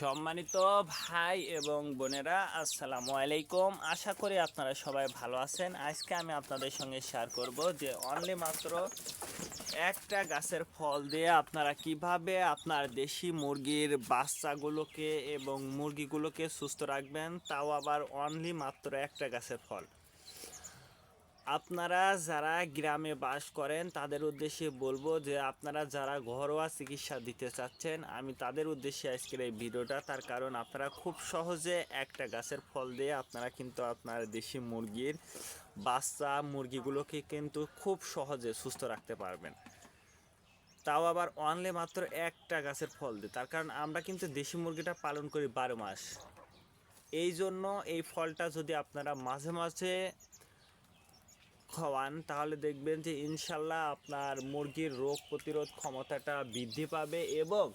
সম্মানিত ভাই এবং বোনেরা, আসসালামু আলাইকুম। আশা করি আপনারা সবাই ভালো আছেন। আজকে আমি আপনাদের সঙ্গে শেয়ার করব যে অনলি মাত্র একটা গাছের ফল দিয়ে আপনারা কীভাবে আপনার দেশি মুরগির বাচ্চাগুলোকে এবং মুরগিগুলোকে সুস্থ রাখবেন, তাও আবার অনলি মাত্র একটা গাছের ফল। আপনারা যারা গ্রামে বাস করেন, তাদের উদ্দেশ্যে বলব যে আপনারা যারা ঘরোয়া চিকিৎসা দিতে চাচ্ছেন, আমি তাদের উদ্দেশ্যে আজকের এই ভিডিওটা। তার কারণ আপনারা খুব সহজে একটা গাছের ফল দিয়ে আপনারা কিন্তু আপনার দেশি মুরগির বাচ্চা মুরগিগুলোকে কিন্তু খুব সহজে সুস্থ রাখতে পারবেন। তাও আবার অনলি মাত্র একটা গাছের ফল দিয়ে। তার কারণ আমরা কিন্তু দেশি মুরগিটা পালন করি বারো মাস। এই জন্য এই ফলটা যদি আপনারা মাঝে মাঝে খাওয়ান, তাহলে দেখবেন যে ইনশাল্লাহ আপনার মুরগির রোগ প্রতিরোধ ক্ষমতাটা বৃদ্ধি পাবে এবং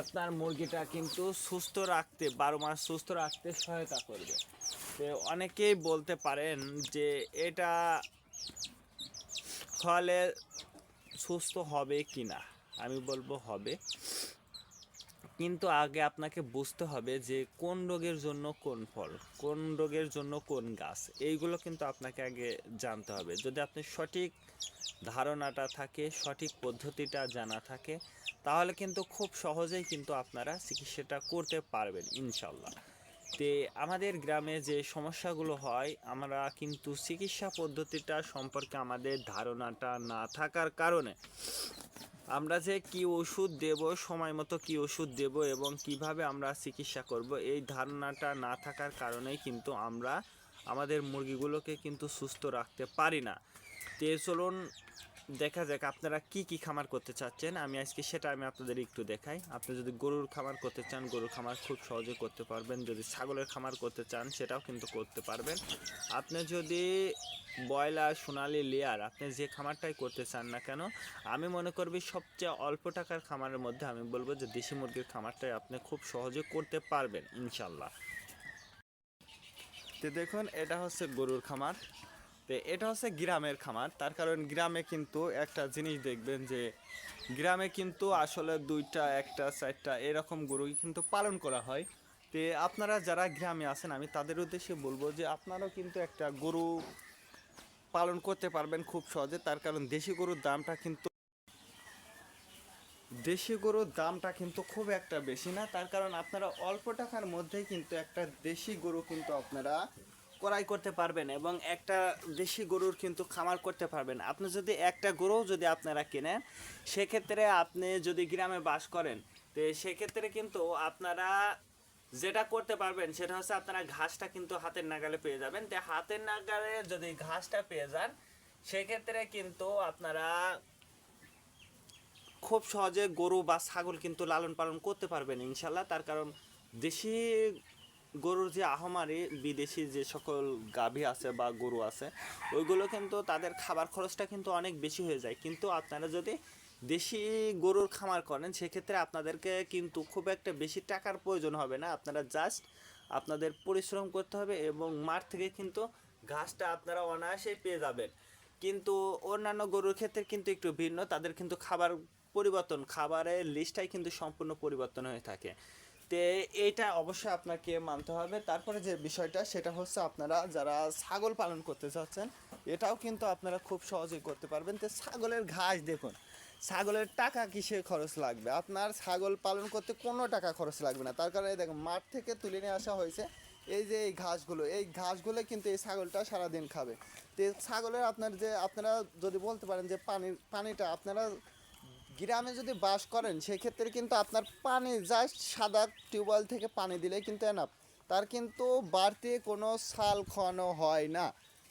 আপনার মুরগিটা কিন্তু সুস্থ রাখতে, বারো মাস সুস্থ রাখতে সহায়তা করবে। তো অনেকেই বলতে পারেন যে এটা ফলে সুস্থ হবে কি না আমি বলব হবে। কিন্তু আগে আপনাকে বুঝতে হবে যে কোন রোগের জন্য কোন ফল, কোন রোগের জন্য কোন গাছ, এইগুলো কিন্তু আপনাকে আগে জানতে হবে। যদি আপনি সঠিক ধারণাটা থাকে, সঠিক পদ্ধতিটা জানা থাকে, তাহলে কিন্তু খুব সহজেই কিন্তু আপনারা চিকিৎসাটা করতে পারবেন ইনশাল্লাহ তে আমাদের গ্রামে যে সমস্যাগুলো হয়, আমরা কিন্তু চিকিৎসা পদ্ধতিটা সম্পর্কে আমাদের ধারণাটা না থাকার কারণে আমরা যে কি ওষুধ দেব, সময় মতো কি ওষুধ দেব এবং কীভাবে আমরা চিকিৎসা করব, এই ধারণাটা না থাকার কারণেই কিন্তু আমরা আমাদের মুরগিগুলোকে কিন্তু সুস্থ রাখতে পারি না। তে চলুন দেখা যাক আপনারা কি কি খামার করতে চাচ্ছেন। আমি আজকে সেটা আমি আপনাদের একটু দেখাই। আপনি যদি গরুর খামার করতে চান, গরুর খামার খুব সহজে করতে পারবেন। যদি ছাগলের খামার করতে চান, সেটাও কিন্তু করতে পারবেন। আপনি যদি ব্রয়লার, সোনালি লেয়ার, আপনি যে খামারটাই করতে চান না কেন, আমি মনে করবি সবচেয়ে অল্প টাকার খামারের মধ্যে আমি বলব যে দেশি মুরগির খামারটাই আপনি খুব সহজে করতে পারবেন ইনশাল্লাহ তো দেখুন, এটা হচ্ছে গরুর খামার। তো এটা হচ্ছে গ্রামের খামার। তার কারণ গ্রামে কিন্তু একটা জিনিস দেখবেন যে, গ্রামে কিন্তু আসলে দুইটা, একটা, চারটা এরকম গরু কিন্তু পালন করা হয়। তো আপনারা যারা গ্রামে আছেন, আমি তাদের উদ্দেশ্যে বলব যে, আপনারাও কিন্তু একটা গরু পালন করতে পারবেন খুব সহজে। তার কারণ দেশি গরুর দামটা কিন্তু দেশি গরুর দামটা কিন্তু খুব একটা বেশি না। তার কারণ আপনারা অল্প টাকার মধ্যেই কিন্তু একটা দেশি গরু কিন্তু আপনারা ক্রয় করতে পারবেন এবং একটা দেশি গরুর কিন্তু খামার করতে পারবেন। আপনি যদি একটা গরু যদি আপনারা কেনেন, সেক্ষেত্রে আপনি যদি গ্রামে বাস করেন, তো সেক্ষেত্রে কিন্তু আপনারা যেটা করতে পারবেন সেটা হচ্ছে আপনারা ঘাসটা কিন্তু হাতের নাগালে পেয়ে যাবেন। তো হাতের নাগালে যদি ঘাসটা পেয়ে যান, সেক্ষেত্রে কিন্তু আপনারা খুব সহজে গরু বা ছাগল কিন্তু লালন পালন করতে পারবেন ইনশাল্লাহ। তার কারণ দেশি গরুর যে আহমারি, বিদেশি যে সকল গাভী আছে বা গরু আছে, ওইগুলো কিন্তু তাদের খাবার খরচটা কিন্তু অনেক বেশি হয়ে যায়। কিন্তু আপনারা যদি দেশি গরুর খামার করেন, সেক্ষেত্রে আপনাদেরকে কিন্তু খুব একটা বেশি টাকার প্রয়োজন হবে না। আপনারা জাস্ট আপনাদের পরিশ্রম করতে হবে এবং মাঠ থেকে কিন্তু ঘাসটা আপনারা অনায়াসেই পেয়ে যাবেন। কিন্তু অন্যান্য গরুর ক্ষেত্রে কিন্তু একটু ভিন্ন। তাদের কিন্তু খাবার পরিবর্তন, খাবারের লিস্টটাই কিন্তু সম্পূর্ণ পরিবর্তন হয়ে থাকে। তে এইটা অবশ্যই আপনাকে মানতে হবে। তারপরে যে বিষয়টা, সেটা হচ্ছে আপনারা যারা ছাগল পালন করতে চাচ্ছেন এটাও কিন্তু আপনারা খুব সহজেই করতে পারবেন। তো ছাগলের ঘাস দেখুন, ছাগলের টাকা কিসে খরচ লাগবে? আপনার ছাগল পালন করতে কোনো টাকা খরচ লাগবে না। তার কারণে দেখুন, মাঠ থেকে তুলে নিয়ে আসা হয়েছে, এই যে এই ঘাসগুলো এই ঘাসগুলো কিন্তু এই ছাগলটা সারাদিন খাবে। তো ছাগলের আপনার যে, আপনারা যদি বলতে পারেন যে পানির পানিটা আপনারা গ্রামে যদি বাস করেন, সেক্ষেত্রে কিন্তু আপনার পানি জাস্ট সাদা টিউবওয়েল থেকে পানি দিলে কিন্তু এনাফ তার কিন্তু বাড়তি কোনো সাল খাওয়ানো হয় না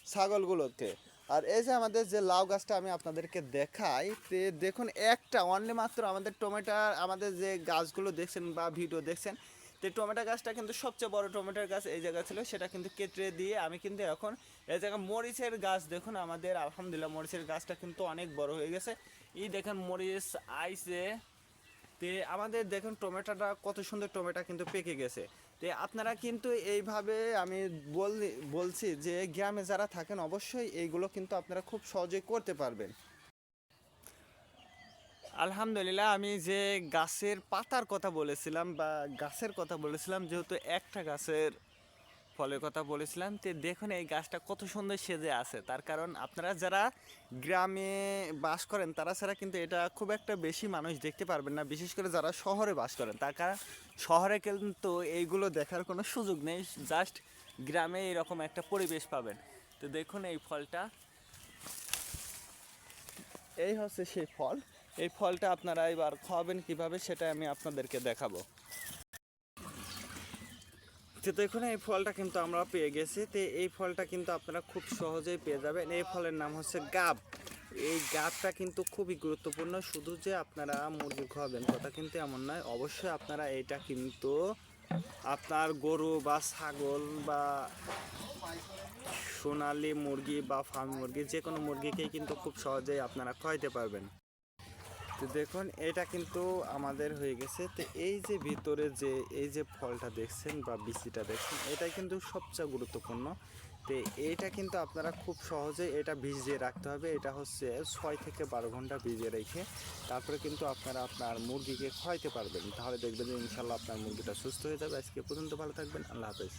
ছাগলগুলোকে আর এই যে আমাদের যে লাউ গাছটা আমি আপনাদেরকে দেখাই, তে দেখুন একটা অনলি মাত্র আমাদের টমেটোর আমাদের যে গাছগুলো দেখছেন বা ভিডিও দেখছেন তো টমেটো গাছটা কিন্তু সবচেয়ে বড় টমেটোর গাছ এই জায়গা ছিল, সেটা কিন্তু কেটে দিয়ে আমি কিন্তু এখন এই জায়গায় মরিচের গাছ দেখুন আমাদের, আলহামদুলিল্লাহ মরিচের গাছটা কিন্তু অনেক বড় হয়ে গেছে। এই দেখেন মরিচ আইসে তে আমাদের দেখুন টমেটোটা কত সুন্দর টমেটো কিন্তু পেকে গেছে। তে আপনারা কিন্তু এইভাবে আমি বল বলছি যে গ্রামে যারা থাকেন অবশ্যই এইগুলো কিন্তু আপনারা খুব সহজেই করতে পারবেন। আলহামদুলিল্লাহ, আমি যে গাছের পাতার কথা বলেছিলাম বা গাছের কথা বলেছিলাম, যেহেতু একটা গাছের ফলের কথা বলেছিলাম, তো দেখুন এই গাছটা কত সুন্দর সেজে আছে। তার কারণ আপনারা যারা গ্রামে বাস করেন, তারা ছাড়া কিন্তু এটা খুব একটা বেশি মানুষ দেখতে পারবেন না, বিশেষ করে যারা শহরে বাস করেন। তার কারণ শহরে কিন্তু এইগুলো দেখার কোনো সুযোগ নেই, জাস্ট গ্রামে এরকম একটা পরিবেশ পাবেন। তো দেখুন এই ফলটা। এই হচ্ছে সেই ফল। এই ফলটা আপনারা এবার খাওয়াবেন কীভাবে সেটা আমি আপনাদেরকে দেখাবো। তো দেখুন, এই ফলটা কিন্তু আমরা পেয়ে গেছি। তো এই ফলটা কিন্তু আপনারা খুব সহজেই পেয়ে যাবেন। এই ফলের নাম হচ্ছে গাব। এই গাবটা কিন্তু খুবই গুরুত্বপূর্ণ। শুধু যে আপনারা মুরগি খাওয়াবেন কথা কিন্তু এমন নয়, অবশ্যই আপনারা এটা কিন্তু আপনার গরু বা ছাগল বা সোনালি মুরগি বা ফার্ম মুরগি, যে কোনো মুরগিকেই কিন্তু খুব সহজেই আপনারা খাওয়াইতে পারবেন। তো দেখুন, এটা কিন্তু আমাদের হয়ে গেছে। তো এই যে ভিতরে যে, এই যে ফলটা দেখছেন বা বিচিটা দেখছেন, এটা কিন্তু সবচেয়ে গুরুত্বপূর্ণ। তো এইটা কিন্তু আপনারা খুব সহজেই এটা ভিজিয়ে রাখতে হবে। এটা হচ্ছে ছয় থেকে বারো ঘণ্টা ভিজিয়ে রেখে তারপরে কিন্তু আপনারা আপনার মুরগিকে খাওয়াইতে পারবেন। তাহলে দেখবেন যে ইনশাল্লাহ আপনার মুরগিটা সুস্থ হয়ে যাবে। আজকে পর্যন্ত ভালো থাকবেন। আল্লাহ হাফেজ।